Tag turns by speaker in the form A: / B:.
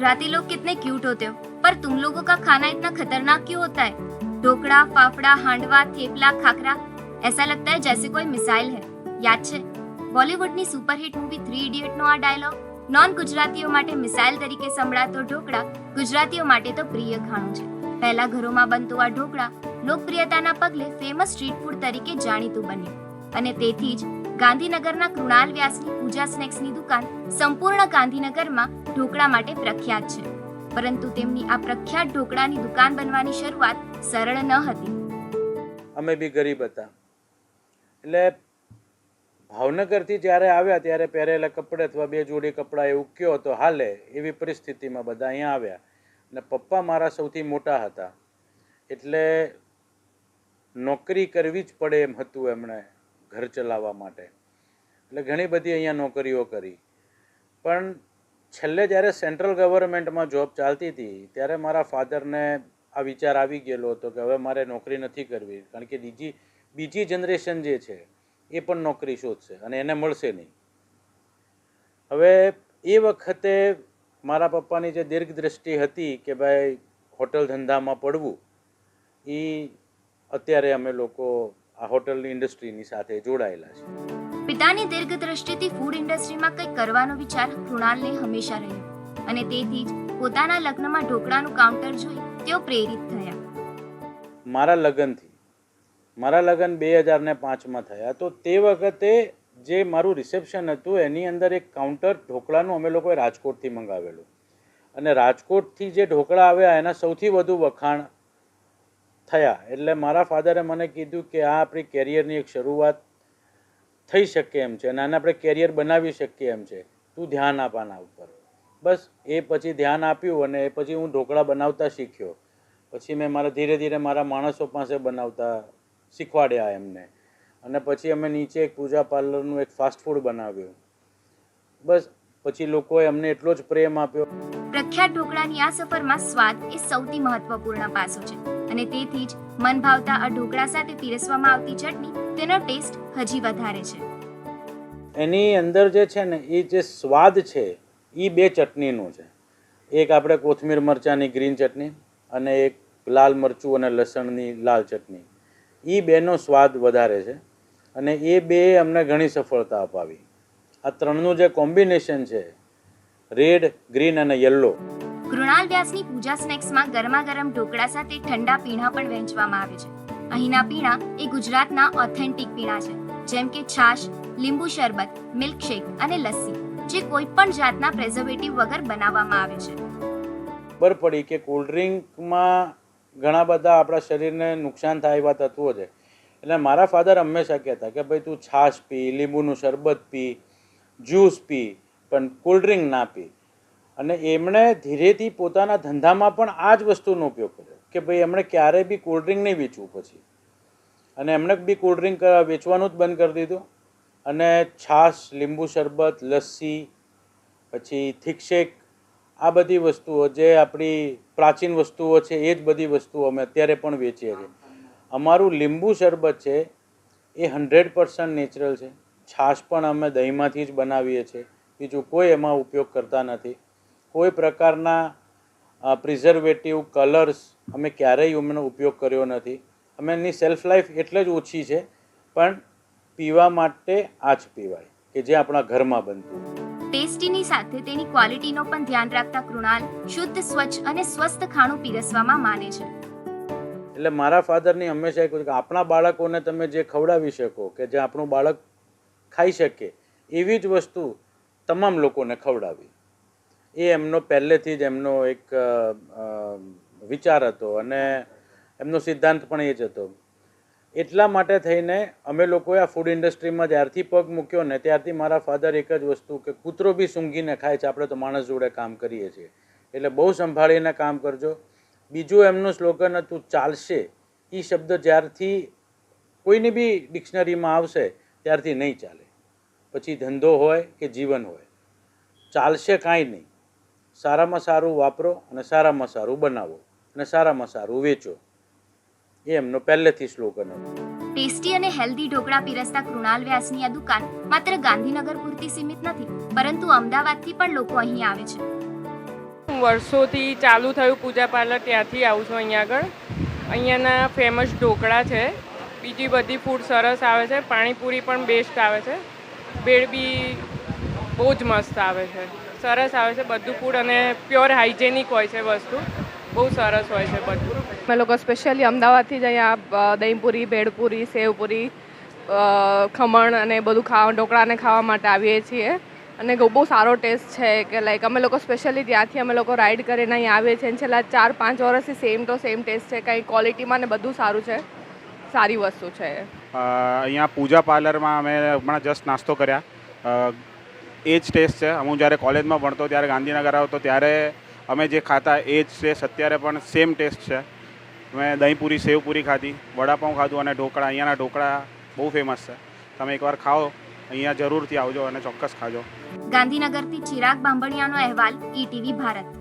A: गुजराती लोग कितने क्यूट होते हो पर तुम लोगों का खाना इतना खतरनाक क्यों होता है ढोकड़ा फाफड़ा हांडवा थेपला खाखरा ऐसा लगता है जैसे कोई मिसाइल है યાદ છે બોલિવૂડની સુપરહિટ મૂવી થ્રી ઇડિયટનો આ ડાયલોગ નોન ગુજરાતીઓ માટે મિસાઇલ તરીકે સંભળાતો ઢોકળા ગુજરાતીઓ માટે તો પ્રિય ખાણું છે પહેલા ઘરોમાં બનતું આ ઢોકળા લોકપ્રિયતાના પગલે ફેમસ સ્ટ્રીટ ફૂડ તરીકે જાણીતું બન્યું અને તેથી જ ગાંધીનગરના કૃણાલ વ્યાસની પૂજા સ્નેક્સની દુકાન સંપૂર્ણ ગાંધીનગરમાં ઢોકળા માટે પ્રખ્યાત છે. પરંતુ તેમની આ પ્રખ્યાત ઢોકળાની દુકાન બનવાની શરૂઆત સરળ ન હતી.
B: અમે બી ગરીબ હતા. એટલે ભાવનગરથી જ્યારે આવ્યા, ત્યારે પહેરેલા કપડે અથવા બે જોડી કપડાં એવું કયો તો હાલે એવી પરિસ્થિતિમાં બધા અહીંયા આવ્યા. અને પપ્પા મારા સૌથી મોટા હતા. એટલે નોકરી કરવી જ પડે એમ હતું એમણે ઘર ચલાવવા માટે. એટલે ઘણી બધી અહીંયા નોકરીઓ કરી. પણ છેલ્લે જ્યારે સેન્ટ્રલ ગવર્મેન્ટમાં જોબ ચાલતી હતી, ત્યારે મારા ફાધરને આ વિચાર આવી ગયેલો હતો કે હવે મારે નોકરી નથી કરવી, કારણ કે બીજી બીજી જનરેશન જે છે, એ પણ નોકરી શોધશે અને એને મળશે નહીં. હવે એ વખતે મારા પપ્પાની જે દીર્ઘ દ્રષ્ટિ હતી કે ભાઈ હોટલ ધંધામાં પડવું એ અત્યારે અમે લોકો આ હોટલની ઇન્ડસ્ટ્રીની સાથે જોડાયેલા છે
A: પિતાની દીર્ઘ દ્રષ્ટિથી ફૂડ ઇન્ડસ્ટ્રીમાં કંઈક કરવાનો વિચાર કૃણાલને હંમેશા રહ્યો. અને તેથી જ પોતાના લગ્નમાં ઢોકળાનું કાઉન્ટર જોઈ તેઓ પ્રેરિત થયા.
B: મારા લગ્નથી, મારા લગ્ન બે હજાર ને પાંચમાં થયા. તો તે વખતે જે મારું રિસેપ્શન હતું, એની અંદર એક કાઉન્ટર ઢોકળાનું અમે લોકોએ રાજકોટથી મંગાવેલું. અને રાજકોટથી જે ઢોકળા આવ્યા, એના સૌથી વધુ વખાણ થયા. એટલે મારા ફાધરે મને કીધું કે આ આપણી કેરિયરની એક શરૂઆત થઈ શકે એમ છે અને આને આપણે કેરિયર બનાવી શકીએ એમ છે. તું ધ્યાન આપ આના ઉપર. બસ, એ પછી ધ્યાન આપ્યું અને એ પછી હું ઢોકળા બનાવતા શીખ્યો. પછી મેં મારા ધીરે ધીરે મારા માણસો પાસે બનાવતા શીખવાડ્યા એમને. અને પછી અમે નીચે એક પૂજા પાર્લરનું એક ફાસ્ટ ફૂડ બનાવ્યું. બસ, પછી લોકોએ અમને એટલો જ પ્રેમ આપ્યો.
A: પ્રખ્યાત ઢોકળાની આ સફરમાં સ્વાદ એ સૌથી મહત્વપૂર્ણ પાસું છે. અને તેથી જ મન ભાવતા આ ઢોકળા સાથે પીરસવામાં આવતી ચટણી તેનો ટેસ્ટ હજી વધારે છે.
B: એની અંદર જે છે ને, એ જે સ્વાદ છે એ બે ચટણીનું છે. એક આપણે કોથમીર મરચાંની ગ્રીન ચટણી અને એક લાલ મરચું અને લસણની લાલ ચટણી. એ બેનો સ્વાદ વધારે છે અને એ બે અમને ઘણી સફળતા અપાવી. આ ત્રણનું જે કોમ્બિનેશન છે, રેડ, ગ્રીન અને યલો
A: કૃણાલ વ્યાસની પૂજા સ્નેક્સમાં ગરમા ગરમ ઢોકળા સાથે ઠંડા પીણા પણ વહેંચવામાં આવે છે. અહીંના પીણા એ ગુજરાતના ઓથેન્ટિક પીણા છે. જેમ કે છાશ, લીંબુ શરબત મિલ્કશેક અને લસ્સી, જે કોઈ પણ જાતના પ્રેઝર્વેટિવ વગર બનાવવામાં આવે છે.
B: ખબર પડી કે કોલ્ડ ડ્રિંકમાં ઘણા બધા આપણા શરીરને નુકસાન થાય એવા તત્વો છે. એટલે મારા ફાધર હંમેશા કહેતા કે ભાઈ તું છાશ પી, લીંબુનું શરબત પી જ્યુસ પી, પણ કોલ્ડ ડ્રિંક ના પી. અને એમણે ધીરેથી પોતાના ધંધામાં પણ આ જ વસ્તુનો ઉપયોગ કર્યો કે ભાઈ એમણે ક્યારેય બી કોલ્ડ ડ્રિંક નહીં વેચવું પછી. અને એમણે બી કોલ્ડ ડ્રિંક વેચવાનું જ બંધ કરી દીધું. અને છાશ, લીંબુ શરબત, લસ્સી, પછી થિકશેક આ બધી વસ્તુઓ જે આપણી પ્રાચીન વસ્તુઓ છે એ જ બધી વસ્તુઓ અમે અત્યારે પણ વેચીએ છીએ. અમારું લીંબુ શરબત છે એ હંડ્રેડ પર્સન્ટ નેચરલ છે. છાશ પણ અમે દહીંમાંથી જ બનાવીએ છીએ. બીજું કોઈ એમાં ઉપયોગ કરતા નથી. કોઈ પ્રકારના પ્રિઝર્વેટિવ કલર્સ અમે ક્યારેય એમનો ઉપયોગ કર્યો નથી. અમે એની સેલ્ફ લાઈફ એટલે જ ઓછી છે પણ પીવા માટે આ જ પીવાય કે જે આપણા ઘરમાં બનતું
A: ટેસ્ટીની સાથે તેની ક્વોલિટીનો પણ ધ્યાન રાખતા કૃણાલ શુદ્ધ સ્વચ્છ અને સ્વસ્થ ખાણું પીરસવામાં માને છે.
B: એટલે મારા ફાધરની હંમેશા કહ્યું કે આપણા બાળકોને તમે જે ખવડાવી શકો કે જે આપણું બાળક ખાઈ શકે એવી જ વસ્તુ તમામ લોકોને ખવડાવી. એ એમનો પહેલેથી જ એમનો એક વિચાર હતો અને એમનો સિદ્ધાંત પણ એ જ હતો. એટલા માટે થઈને અમે લોકોએ આ ફૂડ ઇન્ડસ્ટ્રીમાં જ્યારથી પગ મૂક્યો ને ત્યારથી મારા ફાધર એક જ વસ્તુ કે કૂતરો બી સૂંઘીને ખાય છે, આપણે તો માણસ જોડે કામ કરીએ છીએ. એટલે બહુ સંભાળીને કામ કરજો. બીજું એમનું સ્લોગન હતું, ચાલશે. એ શબ્દ જ્યારથી કોઈની બી ડિક્શનરીમાં આવશે, ત્યારથી નહીં ચાલે. પછી ધંધો હોય કે જીવન હોય. ચાલશે કાંઈ નહીં. સારામાં સારું વાપરો અને સારામાં સારું બનાવો અને સારામાં સારું વેચો. એ એમનો પહેલેથી સ્લોગન હતો.
A: ટેસ્ટી અને હેલ્ધી ઢોકળા પીરસતા કૃણાલ વ્યાસની આ દુકાન માત્ર ગાંધીનગર પૂરતી સીમિત નથી પરંતુ અમદાવાદથી પણ લોકો અહીં આવે છે.
C: વર્ષોથી ચાલુ થયું પૂજા પાર્લર ત્યાંથી આવું છું અહીંયા આગળ. અહીંયાના ફેમસ ઢોકળા છે બીજી બધી ફૂડ સરસ આવે છે પાણીપુરી પણ બેસ્ટ આવે છે. ભેળ બી બહુ જ મસ્ત આવે છે. સરસ આવે છે બધું ફૂડ અને પ્યોર હાઇજેનિક હોય છે વસ્તુ. બહુ સરસ હોય છે બધું.
D: અમે લોકો સ્પેશિયલી અમદાવાદથી જ અહીંયા દહીંપુરી ભેળપુરી સેવપુરી ખમણ અને બધું ખાવા ઢોકળાને ખાવા માટે આવીએ છીએ. અને બહુ સારો ટેસ્ટ છે કે લાઈક અમે લોકો સ્પેશિયલી ત્યાંથી અમે લોકો રાઈડ કરીને અહીં આવીએ છીએ. અને છેલ્લા ચાર પાંચ વર્ષથી સેમ ટુ સેમ ટેસ્ટ છે. કંઈ ક્વોલિટીમાં ને બધું સારું છે. સારી વસ્તુ છે
E: અહીંયા પૂજા પાર્લરમાં અમે હમણાં જસ્ટ નાસ્તો કર્યા. એ જ ટેસ્ટ છે. હું જ્યારે કોલેજમાં ભણતો, ત્યારે ગાંધીનગર આવતો, ત્યારે અમે જે ખાતા એ જ ટેસ્ટ અત્યારે પણ સેમ ટેસ્ટ છે. મેં દહીંપૂરી, સેવપૂરી ખાધી, વડાપાઉં ખાધું અને ઢોકળા. અહીંયાના ઢોકળા બહુ ફેમસ છે. તમે એકવાર ખાઓ, અહીંયા જરૂરથી આવજો અને ચોક્કસ ખાજો.
A: ગાંધીનગરથી ચિરાગ બાંભણિયાનો અહેવાલ ઈટીવી ભારત.